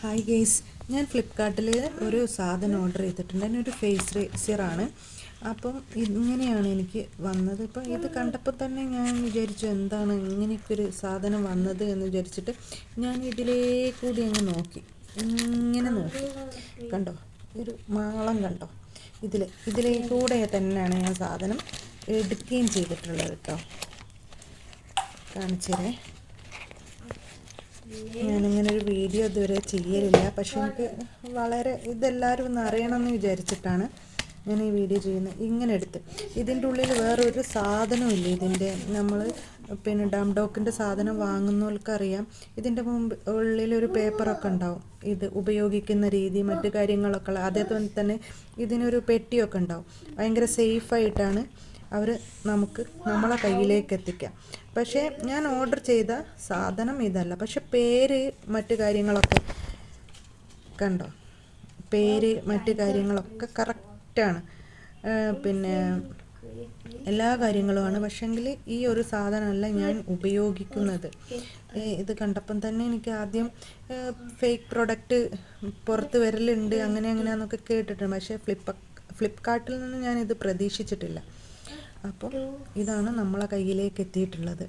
Hi guys ഞാൻ ഫ്ലിപ്പ്കാർട്ടിൽ ഒരു സാധനം ഓർഡർ ചെയ്തിട്ടുണ്ട്. അതിന് ഒരു ഫേസ് റേസിയറാണ് അപ്പം ഇങ്ങനെയാണ് എനിക്ക് വന്നത്. ഇപ്പം ഇത് കണ്ടപ്പോൾ തന്നെ ഞാൻ വിചാരിച്ചു എന്താണ് ഇങ്ങനെയൊക്കെ ഒരു സാധനം വന്നത് എന്ന് വിചാരിച്ചിട്ട് ഞാൻ ഇതിലേ കൂടി അങ്ങ് നോക്കി. ഇങ്ങനെ നോക്കി. കണ്ടോ? ഒരു മാളം കണ്ടോ? ഇതിൽ ഇതിലേ കൂടെ തന്നെയാണ് ഞാൻ സാധനം എടുക്കുകയും ചെയ്തിട്ടുള്ളത് കേട്ടോ. കാണിച്ചേരേ ഞാനിങ്ങനെ ഒരു വീഡിയോ ഇതുവരെ ചെയ്യലില്ല. പക്ഷെ എനിക്ക് വളരെ ഇതെല്ലാവരും ഒന്ന് അറിയണമെന്ന് വിചാരിച്ചിട്ടാണ് ഞാൻ ഈ വീഡിയോ ചെയ്യുന്നത്. ഇങ്ങനെ എടുത്ത്. ഇതിന്റെ ഉള്ളിൽ വേറൊരു സാധനമില്ല ഇതിന്റെ നമ്മൾ പിന്നെ ഡംഡോക്കിന്റെ സാധനം വാങ്ങുന്നവർക്കറിയാം. ഇതിന്റെ മുമ്പ് ഉള്ളിലൊരു പേപ്പറൊക്കെ ഉണ്ടാവും. ഇത് ഉപയോഗിക്കുന്ന രീതി മറ്റു കാര്യങ്ങളൊക്കെ ഉള്ള. അതേപോലെ തന്നെ ഇതിനൊരു പെട്ടിയൊക്കെ ഉണ്ടാവും. ഭയങ്കര സേഫായിട്ടാണ് അവർ നമുക്ക് നമ്മളെ കയ്യിലേക്ക് എത്തിക്കാം പക്ഷേ ഞാൻ ഓർഡർ ചെയ്ത സാധനം ഇതല്ല. പക്ഷെ പേര് മറ്റു കാര്യങ്ങളൊക്കെ കണ്ടോ? പേര് മറ്റു കാര്യങ്ങളൊക്കെ കറക്റ്റാണ് പിന്നെ എല്ലാ കാര്യങ്ങളുമാണ്. പക്ഷെങ്കിൽ ഈ ഒരു സാധനമല്ല ഞാൻ ഉപയോഗിക്കുന്നത്. ഇത് കണ്ടപ്പം തന്നെ എനിക്ക് ആദ്യം ഫേക്ക് പ്രൊഡക്റ്റ് പുറത്ത് വരലുണ്ട് അങ്ങനെ അങ്ങനെയാന്നൊക്കെ കേട്ടിട്ടുണ്ട്. പക്ഷേ ഫ്ലിപ്പ് ഫ്ലിപ്കാർട്ടിൽ നിന്ന് ഞാൻ ഇത് പ്രതീക്ഷിച്ചിട്ടില്ല. അപ്പോൾ ഇതാണ് നമ്മളെ കയ്യിലേക്ക് എത്തിയിട്ടുള്ളത്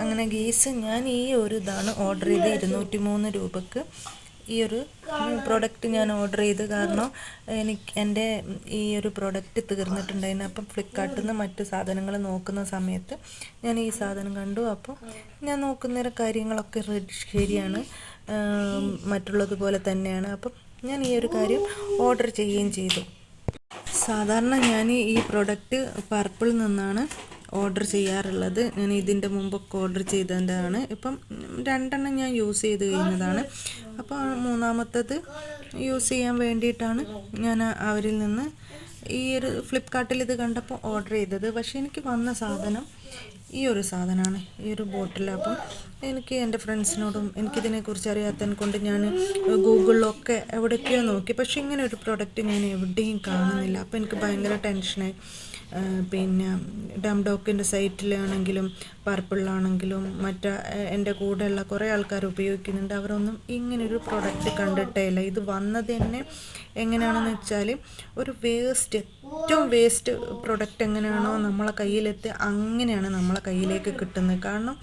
അങ്ങനെ ഗീസ് ഞാൻ ഈ ഒരു ഇതാണ് ഓർഡർ ചെയ്ത് ഇരുന്നൂറ്റി മൂന്ന് രൂപക്ക് ഈ ഒരു പ്രോഡക്റ്റ് ഞാൻ ഓർഡർ ചെയ്ത്. കാരണം എനിക്ക് എന്റെ ഈ ഒരു പ്രോഡക്റ്റ് തീർന്നിട്ടുണ്ടായിരുന്നു. അപ്പം ഫ്ലിപ്കാർട്ടിൽ നിന്ന് മറ്റു സാധനങ്ങൾ നോക്കുന്ന സമയത്ത് ഞാൻ ഈ സാധനം കണ്ടു. അപ്പോൾ ഞാൻ നോക്കുന്ന കാര്യങ്ങളൊക്കെ ശരിയാണ്. മറ്റുള്ളതുപോലെ തന്നെയാണ്. അപ്പം ഞാൻ ഈ ഒരു കാര്യം ഓർഡർ ചെയ്യുകയും ചെയ്തു. സാധാരണ ഞാൻ ഈ പ്രൊഡക്റ്റ് പർപ്പിളിൽ നിന്നാണ് ഓർഡർ ചെയ്യാറുള്ളത്. ഞാൻ ഇതിന്റെ മുമ്പൊക്കെ ഓർഡർ ചെയ്തതാണ്. ഇപ്പം രണ്ടെണ്ണം ഞാൻ യൂസ് ചെയ്ത് കഴിഞ്ഞതാണ്. അപ്പോൾ മൂന്നാമത്തത് യൂസ് ചെയ്യാൻ വേണ്ടിയിട്ടാണ് ഞാൻ അവരിൽ നിന്ന് ഈ ഒരു ഫ്ലിപ്കാർട്ടിൽ ഇത് കണ്ടപ്പോൾ ഓർഡർ ചെയ്തത്. പക്ഷേ എനിക്ക് വന്ന സാധനം ഈ ഒരു സാധനമാണ് ഈ ഒരു ബോട്ടിൽ അപ്പം എനിക്ക് എന്റെ ഫ്രണ്ട്സിനോടും എനിക്കിതിനെക്കുറിച്ച് അറിയാത്തതിനെ കൊണ്ട് ഞാൻ ഗൂഗിളിലൊക്കെ എവിടേക്കോ നോക്കി. പക്ഷെ ഇങ്ങനെ ഒരു പ്രൊഡക്റ്റ് ഞാൻ എവിടെയും കാണുന്നില്ല. അപ്പോൾ എനിക്ക് ഭയങ്കര ടെൻഷനായി പിന്നെ ഡംഡോക്കിന്റെ സൈറ്റിലാണെങ്കിലും പർപ്പിളിലാണെങ്കിലും മറ്റ എന്റെ കൂടെയുള്ള കുറേ ആൾക്കാർ ഉപയോഗിക്കുന്നുണ്ട്. അവരൊന്നും ഇങ്ങനൊരു പ്രൊഡക്റ്റ് കണ്ടിട്ടേ ഇല്ല ഇത് വന്നത് തന്നെ എങ്ങനെയാണെന്ന് വെച്ചാൽ ഒരു വേസ്റ്റ് ഏറ്റവും വേസ്റ്റ് പ്രൊഡക്റ്റ് എങ്ങനെയാണോ നമ്മളെ കയ്യിലെത്തി അങ്ങനെയാണ് നമ്മളെ കയ്യിലേക്ക് കിട്ടുന്നത്. കാരണം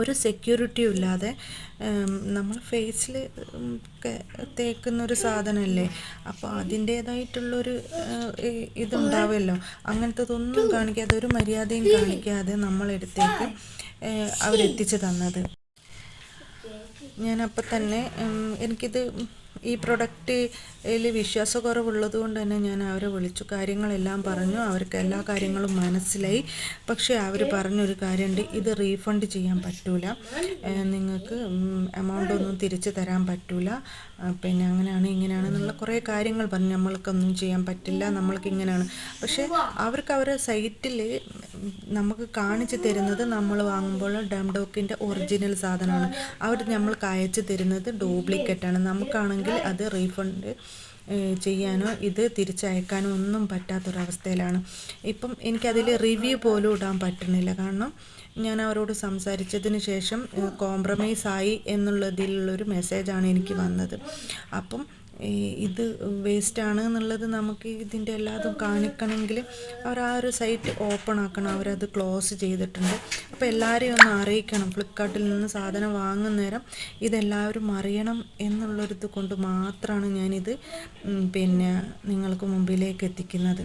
ഒരു സെക്യൂരിറ്റിയും ഇല്ലാതെ നമ്മൾ ഫേസിൽ തേക്കുന്ന ഒരു സാധനമല്ലേ അപ്പോൾ അതിന്റേതായിട്ടുള്ളൊരു ഇതുണ്ടാവുമല്ലോ അങ്ങനത്തതൊന്നും കാണിക്കാതെ ഒരു മര്യാദയും കാണിക്കാതെ നമ്മളെടുത്തേക്ക് അവരെത്തിച്ചു തന്നത്. ഞാനപ്പോൾ തന്നെ എനിക്കിത് ഈ പ്രൊഡക്റ്റിൽ വിശ്വാസക്കുറവുള്ളത് കൊണ്ട് തന്നെ ഞാൻ അവരെ വിളിച്ചു. കാര്യങ്ങളെല്ലാം പറഞ്ഞു. അവർക്ക് എല്ലാ കാര്യങ്ങളും മനസ്സിലായി. പക്ഷേ അവർ പറഞ്ഞൊരു കാര്യമുണ്ട് ഇത് റീഫണ്ട് ചെയ്യാൻ പറ്റൂല. നിങ്ങൾക്ക് എമൗണ്ട് ഒന്നും തിരിച്ചു തരാൻ പറ്റൂല. പിന്നെ അങ്ങനെയാണ് ഇങ്ങനെയാണ് എന്നുള്ള കുറേ കാര്യങ്ങൾ പറഞ്ഞു. നമ്മൾക്കൊന്നും ചെയ്യാൻ പറ്റില്ല. നമ്മൾക്ക് ഇങ്ങനെയാണ് പക്ഷേ അവർക്ക് അവരുടെ സൈറ്റിൽ നമുക്ക് കാണിച്ചു തരുന്നത് നമ്മൾ വാങ്ങുമ്പോൾ ഡംഡോക്കിന്റെ ഒറിജിനൽ സാധനമാണ്. അവർ നമ്മൾക്ക് അയച്ചു തരുന്നത് ഡ്യൂപ്ലിക്കേറ്റാണ്. നമുക്കാണെങ്കിൽ അത് റീഫണ്ട് ചെയ്യാനോ ഇത് തിരിച്ചയക്കാനോ ഒന്നും പറ്റാത്തൊരവസ്ഥയിലാണ്. ഇപ്പം എനിക്കതിൽ റിവ്യൂ പോലും ഇടാൻ പറ്റുന്നില്ല കാരണം ഞാൻ അവരോട് സംസാരിച്ചതിന് ശേഷം കോംപ്രമൈസ് ആയി എന്നുള്ളതിലുള്ളൊരു മെസ്സേജാണ് എനിക്ക് വന്നത്. അപ്പം ഇത് വേസ്റ്റാണ് എന്നുള്ളത് നമുക്ക് ഇതിന്റെ എല്ലാതും കാണിക്കണമെങ്കിൽ അവർ ആ ഒരു സൈറ്റ് ഓപ്പൺ ആക്കണം അവരത് ക്ലോസ് ചെയ്തിട്ടുണ്ട്. അപ്പോൾ എല്ലാവരെയും ഒന്ന് അറിയിക്കണം ഫ്ലിപ്കാർട്ടിൽ നിന്ന് സാധനം വാങ്ങുന്നേരം ഇതെല്ലാവരും അറിയണം എന്നുള്ളൊരിത് കൊണ്ട് മാത്രമാണ് ഞാനിത് പിന്നെ നിങ്ങൾക്ക് മുമ്പിലേക്ക് എത്തിക്കുന്നത്.